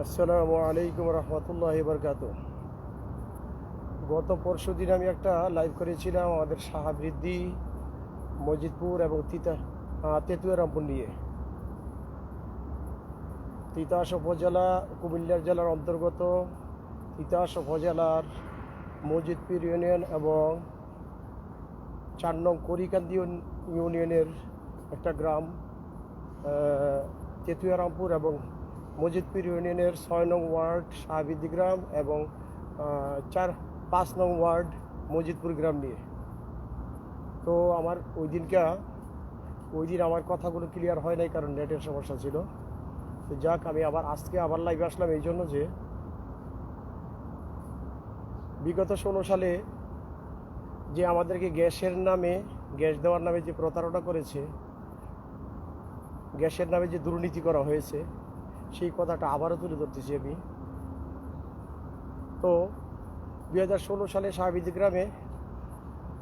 আসসালামু আলাইকুম রহমতুল্লাহ বরকাত গত পরশু দিন আমি একটা লাইভ করেছিলাম আমাদের সাহাবৃদ্ধি মজিদপুর এবং তিতা আহ, তেতুয়ারামপুর নিয়ে। তিতাস উপজেলা কুমিল্লার জেলার অন্তর্গত তিতাস উপজেলার মজিদপুর ইউনিয়ন এবং চার নং করিকান্দি ইউনিয়নের একটা গ্রাম আহ, তেতুয়ারামপুর এবং মজিদপুর ইউনিয়নের ছয় নং ওয়ার্ড শাহবিদ্দি গ্রাম এবং চার, পাঁচ নং ওয়ার্ড মজিদপুর গ্রাম নিয়ে। তো আমার ওই দিনকা, ওই দিন আমার কথাগুলো ক্লিয়ার হয় নাই কারণ নেটের সমস্যা ছিল। তো যাক, আমি আবার আজকে আবার লাইভে আসলাম এই জন্য যে, বিগত ষোলো সালে যে আমাদেরকে গ্যাসের নামে, গ্যাস দেওয়ার নামে যে প্রতারণা করেছে, গ্যাসের নামে যে দুর্নীতি করা হয়েছে সেই কথাটা আবারও তুলে ধরতেছি আমি। তো দুই হাজার ষোলো সালে শাহবিদ গ্রামে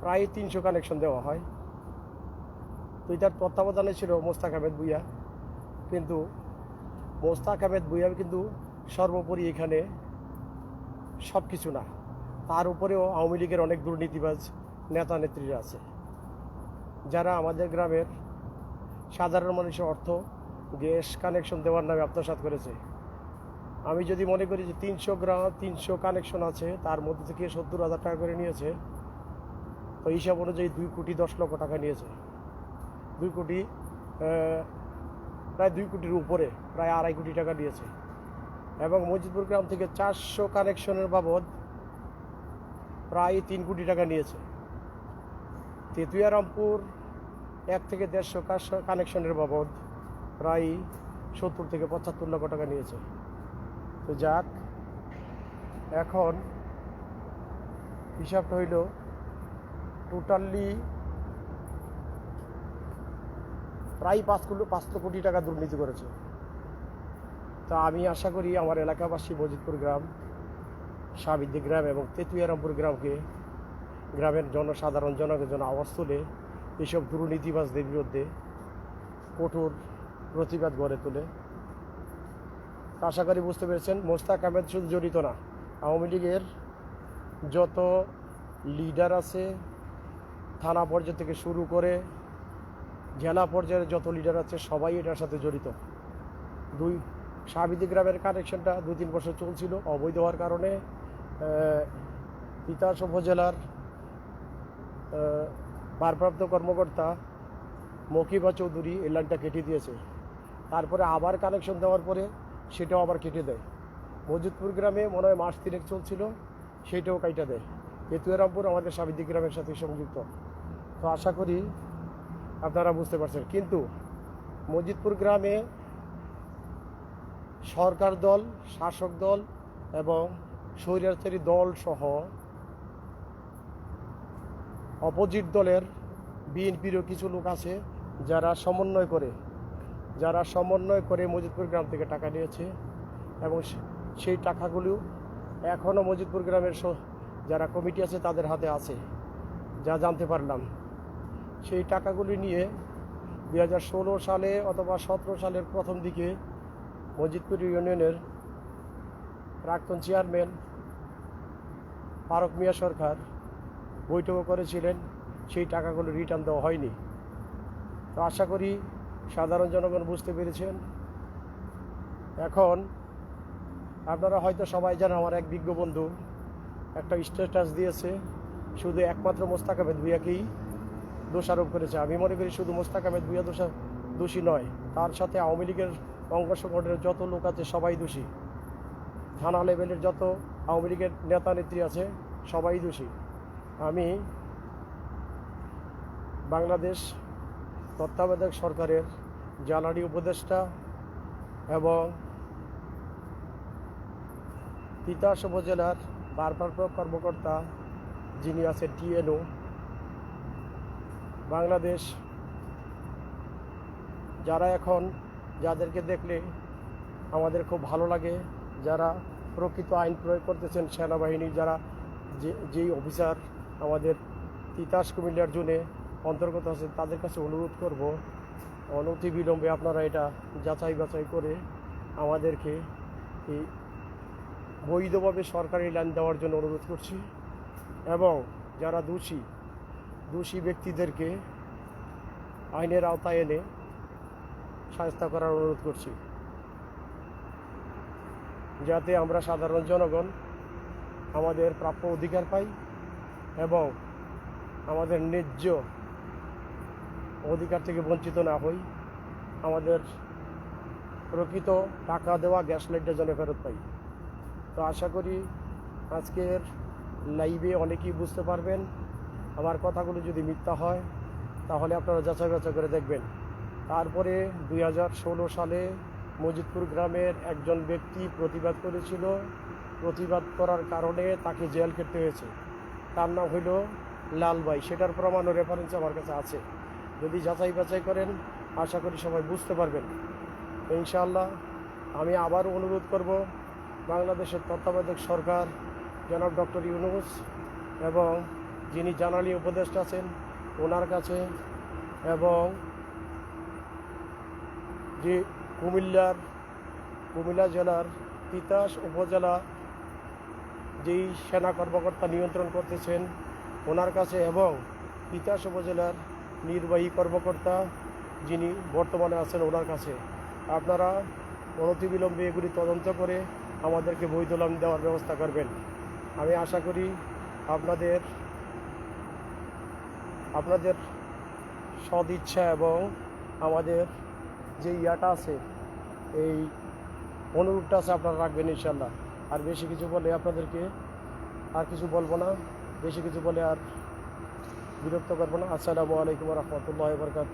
প্রায় তিনশো কানেকশন দেওয়া হয়। তো এটার তত্ত্বাবধানে ছিল মোস্তাক আহমেদ ভুইয়া। কিন্তু মোস্তাক আহমেদ ভুইয়া কিন্তু সর্বোপরি এখানে সব কিছু না। তার উপরেও আওয়ামী লীগের অনেক দুর্নীতিবাজ নেতা নেত্রীরা আছে। যারা আমাদের গ্রামের সাধারণ মানুষের অর্থ গ্যাস কানেকশন দেওয়ার নামে আত্মসাৎ করেছে। আমি যদি মনে করি যে তিনশো গ্রাম, তিনশো কানেকশন আছে, তার মধ্যে থেকে সত্তর হাজার টাকা করে নিয়েছে, তো হিসাব অনুযায়ী দুই কোটি দশ লক্ষ টাকা নিয়েছে। দুই কোটি প্রায় দুই কোটির উপরে, প্রায় আড়াই কোটি টাকা নিয়েছে। এবং মজিদপুর গ্রাম থেকে চারশো কানেকশনের বাবদ প্রায় তিন কোটি টাকা নিয়েছে। তেতুয়ারামপুর এক থেকে দেড়শো কাশ- কানেকশনের বাবদ প্রায় সত্তর থেকে পঁচাত্তর লক্ষ টাকা নিয়েছে। তো যাক, এখন হিসাবটা হইল টোটালি প্রায় পাঁচ কোটি পাঁচশো কোটি টাকা দুর্নীতি করেছে। তা আমি আশা করি আমার এলাকাবাসী মজিদপুর গ্রাম সাবিদ্দি গ্রাম এবং তেতুয়ারামপুর গ্রামকে গ্রামের জনসাধারণ জনগণ আওয়াজ তুলে এইসব দুর্নীতিবাজদের বিরুদ্ধে কঠোর প্রতিবাদ গড়ে তোলে। আশা করি বুঝতে পেরেছেন, মোস্তাক আহমেদ শুধু জড়িত না, আওয়ামী লীগের যত লিডার আছে, থানা পর্যায় থেকে শুরু করে জেলা পর্যায়ের যত লিডার আছে, সবাই এটার সাথে জড়িত। দুই সাবিদি গ্রামের কানেকশনটা দুই, তিন বছর চলছিল অবৈধ হওয়ার কারণে তিতাস উপজেলার ভারপ্রাপ্ত কর্মকর্তা মকিবা চৌধুরী এই লাইনটা কেটে দিয়েছে। তারপরে আবার কানেকশন দেওয়ার পরে সেটাও আবার কেটে দেয়। মজিদপুর গ্রামে মনে হয় মাস তিনেক চলছিল সেইটাও কাইটা দেয়। তেতুয়ারামপুর আমাদের সাবিদ্দিক গ্রামের সাথে সংযুক্ত। তো আশা করি আপনারা বুঝতে পারছেন। কিন্তু মজিদপুর গ্রামে সরকার দল, শাসক দল এবং স্বৈরাচারী দল সহ অপোজিট দলের বিএনপিরও কিছু লোক আছে যারা সমন্বয় করে। যারা সমন্বয় করে মজিদপুর গ্রাম থেকে টাকা নিয়েছে এবং সেই টাকাগুলো এখনও মজিদপুর গ্রামের যারা কমিটি আছে তাদের হাতে আছে, যা জানতে পারলাম। সেই টাকাগুলি নিয়ে দুই হাজার ষোলো সালে অথবা সতেরো সালের প্রথম দিকে মজিদপুর ইউনিয়নের প্রাক্তন চেয়ারম্যান ফারুক মিয়া সরকার বৈঠকও করেছিলেন, সেই টাকাগুলো রিটার্ন দেওয়া হয়নি। তো আশা করি সাধারণ জনগণ বুঝতে পেরেছেন। এখন আপনারা হয়তো সবাই জানেন, আমার এক বিজ্ঞ বন্ধু একটা স্ট্যাটাস দিয়েছে, শুধু একমাত্র মোস্তাক আহমেদ ভুইয়াকেই দোষারোপ করেছে। আমি মনে করি শুধু মোস্তাক আহমেদ ভুইয়া দোষা দোষী নয়, তার সাথে আওয়ামী লীগের অঙ্গ সংগঠনের যত লোক আছে সবাই দোষী। থানা লেভেলের যত আওয়ামী লীগের নেতা নেত্রী আছে সবাই দোষী। আমি বাংলাদেশ তত্ত্বাবধায়ক সরকারের জ্বালানি উপদেষ্টা এবং তিতাস উপজেলার ভারপ্রাপ্ত কর্মকর্তা যিনি আছেন টিএনও বাংলাদেশ, যারা এখন যাদেরকে দেখলে আমাদের খুব ভালো লাগে, যারা প্রকৃত আইন প্রয়োগ করতেছেন সেনাবাহিনী, যারা যে, যেই অফিসার আমাদের তিতাস কুমিল্লার জন্যে অন্তর্গত আছে তাদের কাছে অনুরোধ করব অনতি বিলম্বে আপনারা এটা যাচাই বাছাই করে আমাদেরকে এই বৈধভাবে সরকারি ল্যান্ড দেওয়ার জন্য অনুরোধ করছি এবং যারা দোষী দোষী ব্যক্তিদেরকে আইনের আওতায় এনে সাহায্য করার অনুরোধ করছি। যাতে আমরা সাধারণ জনগণ আমাদের প্রাপ্য অধিকার পাই এবং আমাদের ন্যায্য অধিকার থেকে বঞ্চিত না হই। আমাদের প্রকৃত টাকা দেওয়া গ্যাস লাইটটা যেন ফেরত পাই। তো আশা করি আজকের লাইভে অনেকেই বুঝতে পারবেন, আমার কথাগুলো যদি মিথ্যা হয়, তাহলে আপনারা যাচাই বাছাই করে দেখবেন। তারপরে দুই ষোলো সালে মজিদপুর গ্রামের একজন ব্যক্তি প্রতিবাদ করেছিল। প্রতিবাদ করার কারণে তাকে জেল খেতে হয়েছে। তার নাম হইল লালবাই। সেটার প্রমাণ ও রেফারেন্স আমার কাছে আছে। যদি যাচাই বাছাই করেন, আশা করি সবাই বুঝতে পারবেন। ইনশাআল্লাহ, আমি আবারও অনুরোধ করব বাংলাদেশের তত্ত্বাবধায়ক সরকার, জনাব ডক্টর ইউনুস এবং যিনি জানালি উপদেষ্টা আছেন, ওনার কাছে এবং যে কুমিল্লার, কুমিল্লা জেলার তিতাস উপজেলা যেই সেনা কর্মকর্তা নিয়ন্ত্রণ করতেছেন, ওনার কাছে এবং তিতাস উপজেলার নির্বাহী কর্মকর্তা যিনি বর্তমানে আছেন ওনার কাছে, আপনারা অনতিবিলম্বে এগুলি তদন্ত করে আমাদেরকে বৈধ লাম দেওয়ার ব্যবস্থা করবেন। আমি আশা করি আপনাদের আপনাদের সদিচ্ছা এবং আমাদের যে ইয়াটা আছে, এই অনুরোধটা আছে আপনারা রাখবেন ইনশাল্লাহ আর বেশি কিছু বলে আপনাদেরকে আর কিছু বলব না। বেশি কিছু বলে আর বিরক্ত করব না। আসসালামু আলাইকুম রহমতুল্লাহ বরকাত